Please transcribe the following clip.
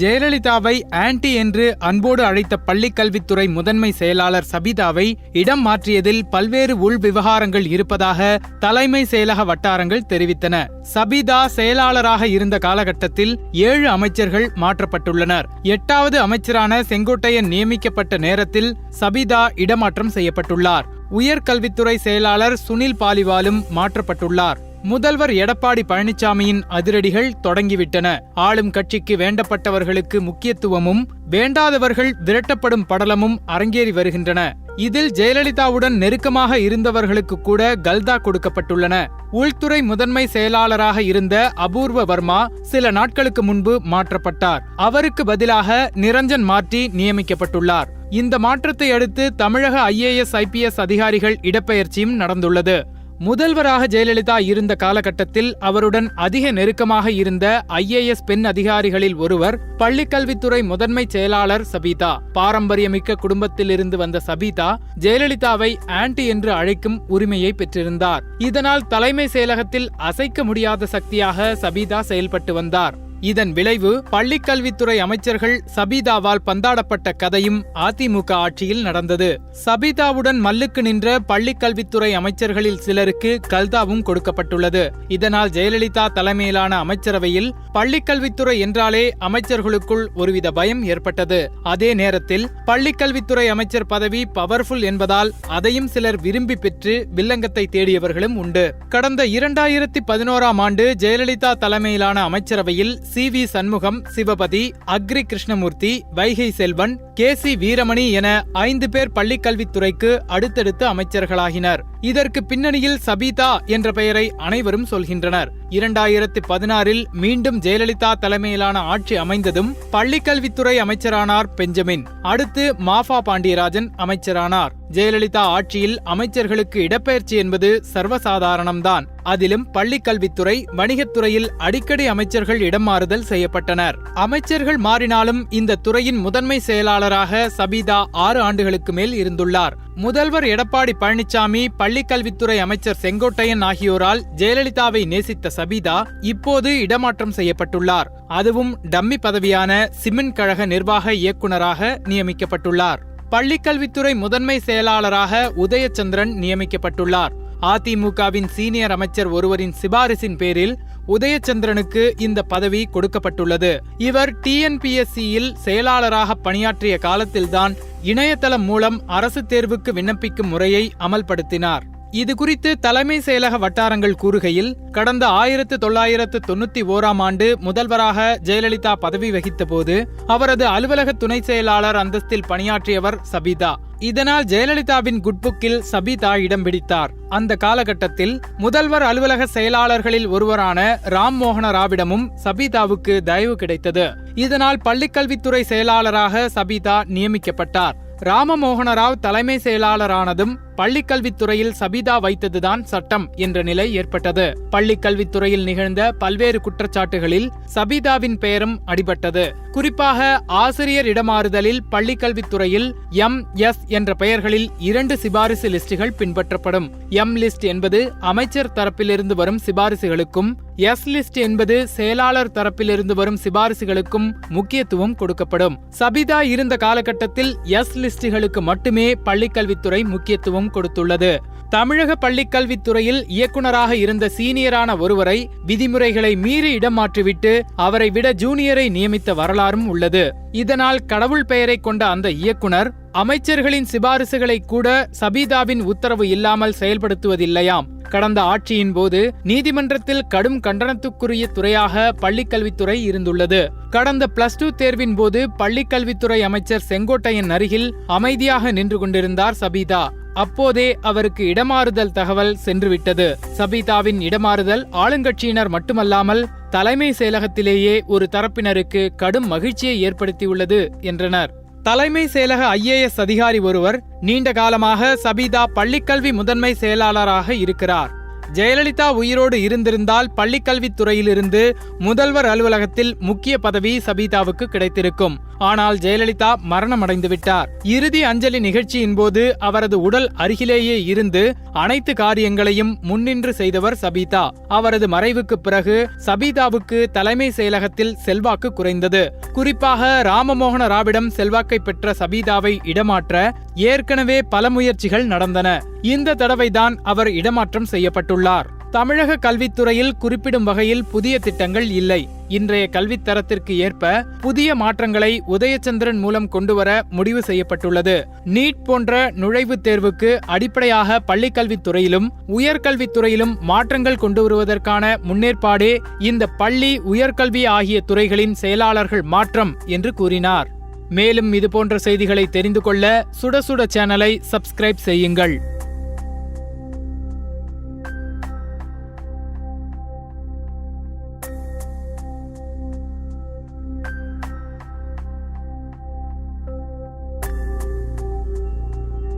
ஜெயலலிதாவை ஆன்டி என்று அன்போடு அழைத்த பள்ளிக்கல்வித்துறை முதன்மை செயலாளர் சபிதாவை இடம் மாற்றியதில் பல்வேறு உள் விவகாரங்கள் இருப்பதாக தலைமை செயலக வட்டாரங்கள் தெரிவித்தன. சபிதா செயலாளராக இருந்த காலகட்டத்தில் ஏழு அமைச்சர்கள் மாற்றப்பட்டுள்ளனர். எட்டாவது அமைச்சரான செங்கோட்டையன் நியமிக்கப்பட்ட நேரத்தில் சபிதா இடமாற்றம் செய்யப்பட்டுள்ளார். உயர்கல்வித்துறை செயலாளர் சுனில் பாலிவாலும் மாற்றப்பட்டுள்ளார். முதல்வர் எடப்பாடி பழனிசாமியின் அதிரடிகள் தொடங்கிவிட்டன. ஆளும் கட்சிக்கு வேண்டப்பட்டவர்களுக்கு முக்கியத்துவமும் வேண்டாதவர்கள் விரட்டப்படும் படலமும் அரங்கேறி வருகின்றன. இதில் ஜெயலலிதாவுடன் நெருக்கமாக இருந்தவர்களுக்கு கூட கல்தா கொடுக்கப்பட்டுள்ளன. உள்துறை முதன்மை செயலாளராக இருந்த அபூர்வ வர்மா சில நாட்களுக்கு முன்பு மாற்றப்பட்டார். அவருக்கு பதிலாக நிரஞ்சன் மார்டி நியமிக்கப்பட்டுள்ளார். இந்த மாற்றத்தை அடுத்து தமிழக ஐஏஎஸ் ஐபிஎஸ் அதிகாரிகள் இடப்பெயர்ச்சியும் நடந்துள்ளது. முதல்வராக ஜெயலலிதா இருந்த காலகட்டத்தில் அவருடன் அதிக நெருக்கமாக இருந்த ஐஏஎஸ் பெண் அதிகாரிகளில் ஒருவர் பள்ளிக்கல்வித்துறை முதன்மை செயலாளர் சபீதா. பாரம்பரியமிக்க குடும்பத்திலிருந்து வந்த சபீதா ஜெயலலிதாவை ஆன்டி என்று அழைக்கும் உரிமையை பெற்றிருந்தார். இதனால் தலைமை செயலகத்தில் அசைக்க முடியாத சக்தியாக சபீதா செயல்பட்டு வந்தார். இதன் விளைவு பள்ளிக்கல்வித்துறை அமைச்சர்கள் சபீதாவால் பந்தாடப்பட்ட கதையும் அதிமுக ஆட்சியில் நடந்தது. சபீதாவுடன் மல்லுக்கு நின்ற பள்ளிக்கல்வித்துறை அமைச்சர்களில் சிலருக்கு கல்தாவும் கொடுக்கப்பட்டுள்ளது. இதனால் ஜெயலலிதா தலைமையிலான அமைச்சரவையில் பள்ளிக்கல்வித்துறை என்றாலே அமைச்சர்களுக்குள் ஒருவித பயம் ஏற்பட்டது. அதே நேரத்தில் பள்ளிக்கல்வித்துறை அமைச்சர் பதவி பவர்ஃபுல் என்பதால் அதையும் சிலர் விரும்பி பெற்று வில்லங்கத்தை தேடியவர்களும் உண்டு. கடந்த இரண்டாயிரத்தி பதினோராம் ஆண்டு ஜெயலலிதா தலைமையிலான அமைச்சரவையில் C V Shanmugam Sivapathi Agri Krishnamurthy Vaigai Selvan K C Veeramani என ஐந்து பேர் பள்ளிக்கல்வித்துறைக்கு அடுத்தடுத்து அமைச்சர்களாகினர். இதற்கு பின்னணியில் சபீதா என்ற பெயரை அனைவரும் சொல்கின்றனர். இரண்டாயிரத்தி பதினாறில் மீண்டும் ஜெயலலிதா தலைமையிலான ஆட்சி அமைந்ததும் பள்ளிக்கல்வித்துறை அமைச்சரானார் பெஞ்சமின். அடுத்து மாஃபா பாண்டியராஜன் அமைச்சரானார். ஜெயலலிதா ஆட்சியில் அமைச்சர்களுக்கு இடப்பெயர்ச்சி என்பது சர்வசாதாரணம்தான். அதிலும் பள்ளிக்கல்வித்துறை வணிகத்துறையில் அடிக்கடி அமைச்சர்கள் இடம் மாறுதல் செய்யப்பட்டனர். அமைச்சர்கள் மாறினாலும் இந்த துறையின் முதன்மை செயலாளராக சபீதா ஆறு ஆண்டுகளுக்கு மேல் இருந்துள்ளார். முதல்வர் எடப்பாடி பழனிசாமி பள்ளிக்கல்வித்துறை அமைச்சர் செங்கோட்டையன் ஆகியோரால் ஜெயலலிதாவை நேசித்த சபிதா இப்போது இடமாற்றம் செய்யப்பட்டுள்ளார். அதுவும் டம்மி பதவியான சிமெண்ட் கழக நிர்வாக இயக்குநராக நியமிக்கப்பட்டுள்ளார். பள்ளிக்கல்வித்துறை முதன்மை செயலாளராக உதயச்சந்திரன் நியமிக்கப்பட்டுள்ளார். அதிமுகவின் சீனியர் அமைச்சர் ஒருவரின் சிபாரிசின் பேரில் உதயச்சந்திரனுக்கு இந்த பதவி கொடுக்கப்பட்டுள்ளது. இவர் டிஎன்பிஎஸ்சியில் செயலாளராக பணியாற்றிய காலத்தில்தான் இணையதளம் மூலம் அரசு தேர்வுக்கு விண்ணப்பிக்கும் முறையை அமல்படுத்தினார். இது குறித்து தலைமை செயலக வட்டாரங்கள் கூறுகையில் கடந்த ஆயிரத்து தொள்ளாயிரத்து தொண்ணூத்தி ஓராம் ஆண்டு முதல்வராக ஜெயலலிதா பதவி வகித்தபோது அவரது அலுவலக துணை செயலாளர் அந்தஸ்தில் பணியாற்றியவர் சபிதா. இதனால் ஜெயலலிதாவின் குட்புக்கில் சபிதா இடம் பிடித்தார். அந்த காலகட்டத்தில் முதல்வர் அலுவலக செயலாளர்களில் ஒருவரான ராம் மோகன ராவிடமும் சபிதாவுக்கு தயவு கிடைத்தது. இதனால் பள்ளிக்கல்வித்துறை செயலாளராக சபிதா நியமிக்கப்பட்டார். ராமமோகன ராவ் தலைமை செயலாளரானதும் பள்ளிக்கல்வித்துறையில் சபிதா வைத்ததுதான் சட்டம் என்ற நிலை ஏற்பட்டது. பள்ளிக்கல்வித்துறையில் நிகழ்ந்த பல்வேறு குற்றச்சாட்டுகளில் சபிதாவின் பெயரும் அடிபட்டது. குறிப்பாக ஆசிரியர் இடமாறுதலில் பள்ளிக்கல்வித்துறையில் எம் எஸ் என்ற பெயர்களில் இரண்டு சிபாரிசு லிஸ்டுகள் பின்பற்றப்படும். எம் லிஸ்ட் என்பது அமைச்சர் தரப்பிலிருந்து வரும் சிபாரிசுகளுக்கும் எஸ் லிஸ்ட் என்பது செயலாளர் தரப்பிலிருந்து வரும் சிபாரிசுகளுக்கும் முக்கியத்துவம் கொடுக்கப்படும். சபிதா இருந்த காலகட்டத்தில் எஸ் லிஸ்டுகளுக்கு மட்டுமே பள்ளிக்கல்வித்துறை முக்கியத்துவம் கொடுத்துள்ளது. தமிழக பள்ளிக்கல்வித்துறையில் இயக்குனராக இருந்த சீனியரான ஒருவரை விதிமுறைகளை மீறி இடம் மாற்றிவிட்டு அவரை விட ஜூனியரை நியமித்த வரலாறும் உள்ளது. இதனால் கடவுள் பெயரை கொண்ட அந்த இயக்குனர் அமைச்சர்களின் சிபாரிசுகளை கூட சபீதாவின் உத்தரவு இல்லாமல் செயல்படுத்துவதில்லையாம். கடந்த ஆட்சியின் போது நீதிமன்றத்தில் கடும் கண்டனத்துக்குரிய துறையாக பள்ளிக்கல்வித்துறை இருந்துள்ளது. கடந்த பிளஸ் டூ தேர்வின் போது பள்ளிக்கல்வித்துறை அமைச்சர் செங்கோட்டையன் அருகில் அமைதியாக நின்று கொண்டிருந்தார் சபீதா. அப்போதே அவருக்கு இடமாறுதல் தகவல் சென்றுவிட்டது. சபீதாவின் இடமாறுதல் ஆளுங்கட்சியினர் மட்டுமல்லாமல் தலைமை செயலகத்திலேயே ஒரு தரப்பினருக்கு கடும் மகிழ்ச்சியை ஏற்படுத்தியுள்ளது என்றனர். தலைமை செயலக ஐஏஎஸ் அதிகாரி ஒருவர் நீண்ட காலமாக சபீதா பள்ளிக்கல்வி முதன்மை செயலாளராக இருக்கிறார். ஜெயலலிதா உயிரோடு இருந்திருந்தால் பள்ளிக்கல்வித்துறையிலிருந்து முதல்வர் அலுவலகத்தில் முக்கிய பதவி சபீதாவுக்கு கிடைத்திருக்கும். ஆனால் ஜெயலலிதா மரணமடைந்து விட்டார் இறுதி அஞ்சலி நிகழ்ச்சியின் போது அவரது உடல் அருகிலேயே இருந்து அனைத்து காரியங்களையும் முன்னின்று செய்தவர் சபீதா. அவரது மறைவுக்கு பிறகு சபீதாவுக்கு தலைமை செயலகத்தில் செல்வாக்கு குறைந்தது. குறிப்பாக ராமமோகன ராவிடம் செல்வாக்கை பெற்ற சபீதாவை இடமாற்ற ஏற்கனவே பல முயற்சிகள் நடந்தன. இந்த தடவைதான் அவர் இடமாற்றம் செய்யப்பட்டுள்ளார் தமிழக கல்வித்துறையில் குறிப்பிடும் வகையில் புதிய திட்டங்கள் இல்லை. இன்றைய கல்வித் தரத்திற்கு ஏற்ப புதிய மாற்றங்களை உதயச்சந்திரன் மூலம் கொண்டுவர முடிவு செய்யப்பட்டுள்ளது. நீட் போன்ற நுழைவுத் தேர்வுக்கு அடிப்படையாக பள்ளிக்கல்வித்துறையிலும் உயர்கல்வித்துறையிலும் மாற்றங்கள் கொண்டு வருவதற்கான முன்னேற்பாடே இந்த பள்ளி உயர்கல்வி ஆகிய துறைகளின் செயலாளர்கள் மாற்றம் என்று கூறினார். மேலும் இதுபோன்ற செய்திகளை தெரிந்து கொள்ள சுட சுட சேனலை சப்ஸ்கிரைப் செய்யுங்கள்.